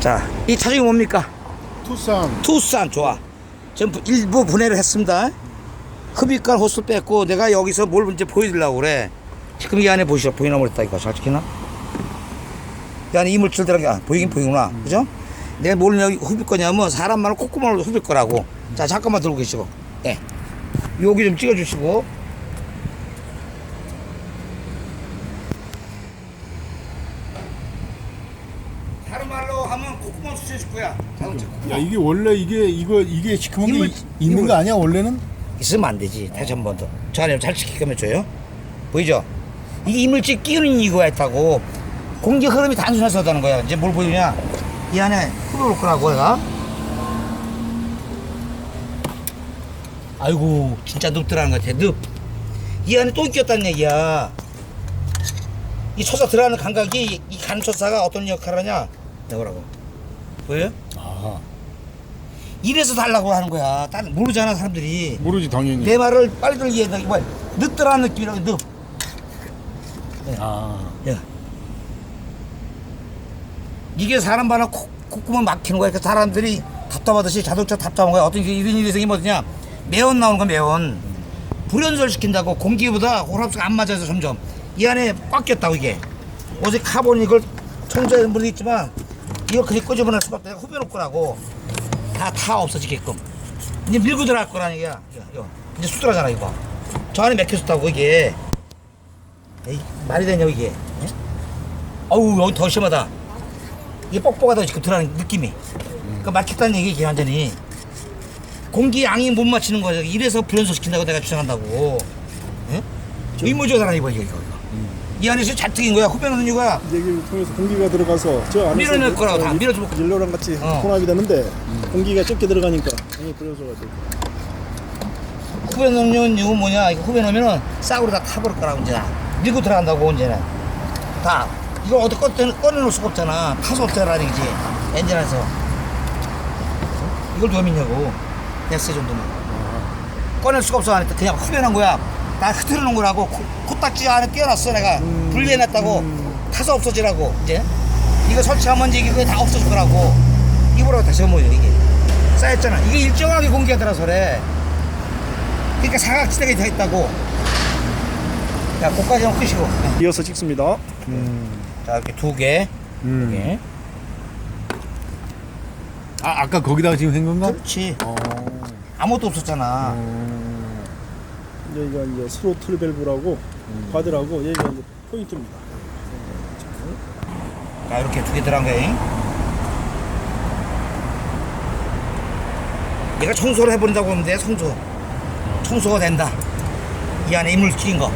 자, 이 차종이 뭡니까? 투싼 투싼 좋아. 지금 부- 일부 분해를 했습니다. 흡입관 호스 뺐고 내가 여기서 뭘 이제 보여드리려고 그래. 지금 이 안에 보시죠. 보이나 모르겠다 이거 잘 찍히나? 이 안에 이물질 들어간 게 아, 보이긴 보이구나. 그죠? 내가 뭘 여기 흡입 거냐면 사람만을 콧구멍으로 흡입 거라고. 자 잠깐만 들고 계시고. 예. 여기 좀 찍어 주시고. 79야. 자동차. 야 이게 원래 이게 이거 이게 시커먼 게 이물- 있는 이물. 거 아니야 원래는? 있으면 안 되지. 다시 한 번 더. 자네를 잘 지키면 줘요. 보이죠? 이게 이물질 끼우는 이유가 있다고. 공기 흐름이 단순해서다는 거야. 이제 뭘 보이냐? 이 안에 흘러올 거라고 내가. 아이고 진짜 늪 들어가는 것 같아. 늪. 이 안에 또 끼었다는 얘기야. 이 초사 들어가는 감각이 이 간초사가 어떤 역할을 하냐? 내보라고. 보여요? 아 이래서 달라고 하는 거야. 딴 모르잖아 사람들이. 모르지 당연히. 내 말을 빨리 들기 위해서 이거 늦더라는 느낌이라고 늦. 아 야. 이게 사람 콧, 콧구멍 막히는 거야. 그러니까 사람들이 답답하듯이 자동차 답답한 거야. 어떤 게 이런 일이 생기면 어떠냐. 매연 나오는 거 매연. 불연설 시킨다고 공기보다 호흡수가 안 맞아서 점점 이 안에 꽉 꼈다고 이게. 어제 카본 이걸 청소하는 분이 있지만 이걸 그냥 끄집어낼 수밖에 없다. 후벼놓을 거라고. 다, 다 없어지게끔. 이제 밀고 들어갈 거라는 얘기야. 이거, 이거. 이제 수들하잖아 이거. 저 안에 맥혔었다고 이게. 에이, 말이 되냐고 이게. 예? 어우 여기 더 심하다. 이게 뻑뻑하다 지금 들어가는 느낌이. 그러니까 막혔다는 얘기 이게 완전히. 공기 양이 못 맞추는 거죠. 이래서 불연소 시킨다고 내가 주장한다고. 예? 의무조달하 이거 이거 이거. 이 안에서 잘 튀긴 거야. 넣는 이유가 얘기를 통해서 공기가 들어가서 저 안에서 밀어낼 거라고 다 밀어주고. 일로랑 같이 어. 혼합이 되는데 공기가 적게 들어가니까 불려져가지고 후배 넣는 이거 뭐냐? 이거 넣으면은 싹으로 다 타버릴 거라고 이제 밀고 들어간다고 이제는 다 이걸 어디 꺼내 꺼내놓을 수가 없잖아. 타수 없잖아 이지 엔진 안에서 이걸 누가 믿냐고 넥스 정도면 꺼낼 수가 없어 하니까 그냥 후배는 거야. 다 흐트러 놓은 거라고 코, 코딱지 안에 끼워놨어 내가 분리해놨다고 타서 없어지라고 이제 이거 설치하면 이제 이게 다 없어질 거라고 이보라고 다시 보여 이게 쌓였잖아. 이게 일정하게 공기가 들어서 그래. 그러니까 사각지대가 돼 있다고. 자, 고까지는 끄시고. 이어서 찍습니다. 자, 이렇게 두 개. 두 개. 아 아까 거기다가 지금 한 건가? 그렇지. 어. 아무것도 없었잖아. 여기가 이제 스로틀 밸브라고 과드라고 여기가 이제 포인트입니다. 자, 이렇게 두 개 들어간 거예요. 얘가 청소를 해버린다고 하면 돼, 청소. 청소가 된다. 이 안에 이물 튀긴 거. 야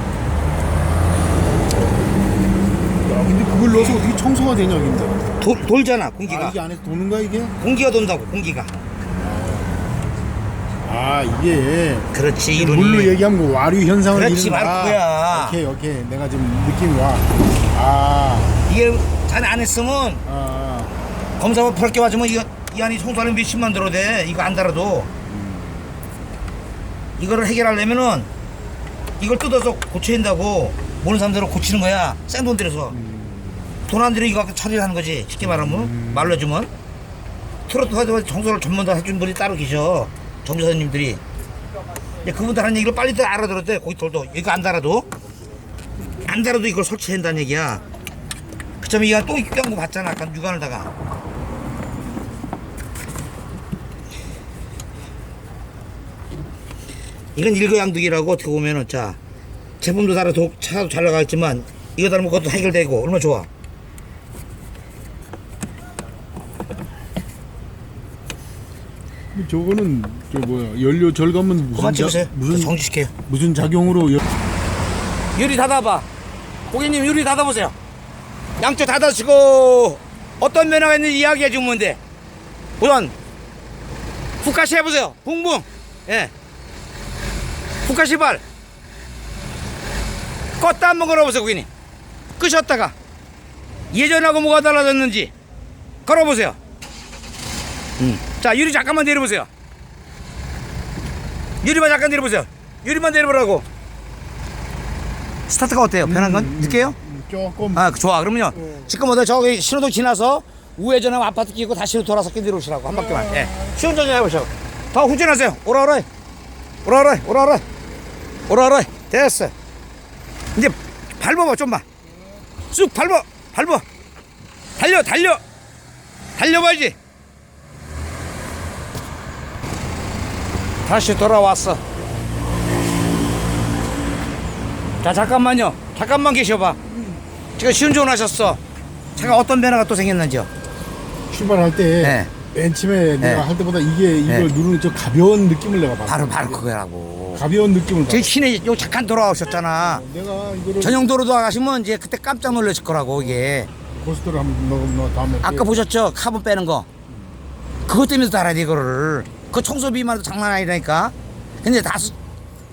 근데 그걸 넣어서 어떻게 청소가 되냐 근데? 돌, 돌잖아, 아 공기가. 이게 안에서 도는 거야 이게? 공기가 돈다고, 공기가. 아 이게 그렇지, 이론이. 물로 얘기하면 그 와류 현상을 그렇지, 바로 아, 그거야. 오케이 오케이 내가 지금 느낌이 와. 아, 이게 자네 안 했으면 아, 검사가 그렇게 맞으면 이거 이 안이 청소하려면 몇십만 들어도 돼. 이거 안 달아도. 이거를 해결하려면은 이걸 뜯어서 고쳐야 된다고 모르는 사람들은 고치는 거야. 생돈 들여서. 돈 안 들여 이거 갖고 처리를 하는 거지. 쉽게 말하면. 말로 해주면. 트로트 가지고 청소를 전문가 해준 분이 따로 계셔. 정비사님들이. 근데 그분들 하는 얘기를 빨리 돼. 거기 돌도. 이거 안 달아도. 안 달아도 이걸 설치해야 된다는 얘기야. 그처럼 이거 또 껴고 봤잖아. 아까 육안을다가. 이건 일거양득이라고 어떻게 보면은 자 제품도 다르 도 차도 잘 나가있지만 이거 다르면 그것도 해결되고 얼마나 좋아 저거는 저 뭐야 연료 절감은 무슨 그만 자- 찍으세요. 무슨 정지시켜요. 무슨 작용으로 여- 유리 닫아봐. 고객님 유리 닫아보세요. 양쪽 닫아주고 어떤 면허가 있는지 이야기해 주면 돼. 우선 후카시 해보세요. 붕붕. 예. 후카시 발. 껐다 한번 걸어보세요 고객님. 끄셨다가 예전하고 뭐가 달라졌는지 걸어보세요. 음. 자 유리 잠깐만 내려보세요 유리만 잠깐 내려보세요 유리만 내려보라고 스타트가 어때요? 변한 건? 느껴요? 조금 아 좋아 그러면요 지금 어디 저기 신호등 지나서 우회전하면 아파트 끼고 다시 돌아서 끼들어오시라고 한 바퀴만. 예. 시운전 좀 해보시고. 더 후진하세요. 오라 오라. 오라 오라. 오라 오라. 오라 오라. 됐어. 이제 밟아봐 좀만. 쑥 밟아. 밟아. 달려 달려. 달려봐야지. 다시 돌아왔어. 자 잠깐만요. 잠깐만 계셔봐. 제가 시운전 하셨어. 제가 어떤 변화가 또 생겼는지요. 출발할 때 네. 맨 처음에 내가 할 때보다 이게 네. 이걸 누르는 저 가벼운 느낌을 내가 받아. 바로 바로 그거라고. 가벼운 느낌을. 저 시내 요 잠깐 돌아오셨잖아. 내가 이거를 전용도로 돌아가시면 이제 그때 깜짝 놀라실 거라고 이게. 고속도로 한번 넣으면 너 다음에 아까 보셨죠? 카본 빼는 거. 그것 때문에 달아야 돼 이거를. 그 청소비만 해도 장난 아니라니까. 근데 다, 수-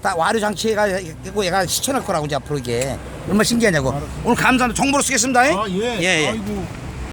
다 와류 장치가 있고 얘가 시켜낼 거라고 이제 앞으로 이게 얼마나 신기하냐고. 오늘 감사합니다. 정보로 쓰겠습니다. 아 예. 예, 예. 아이고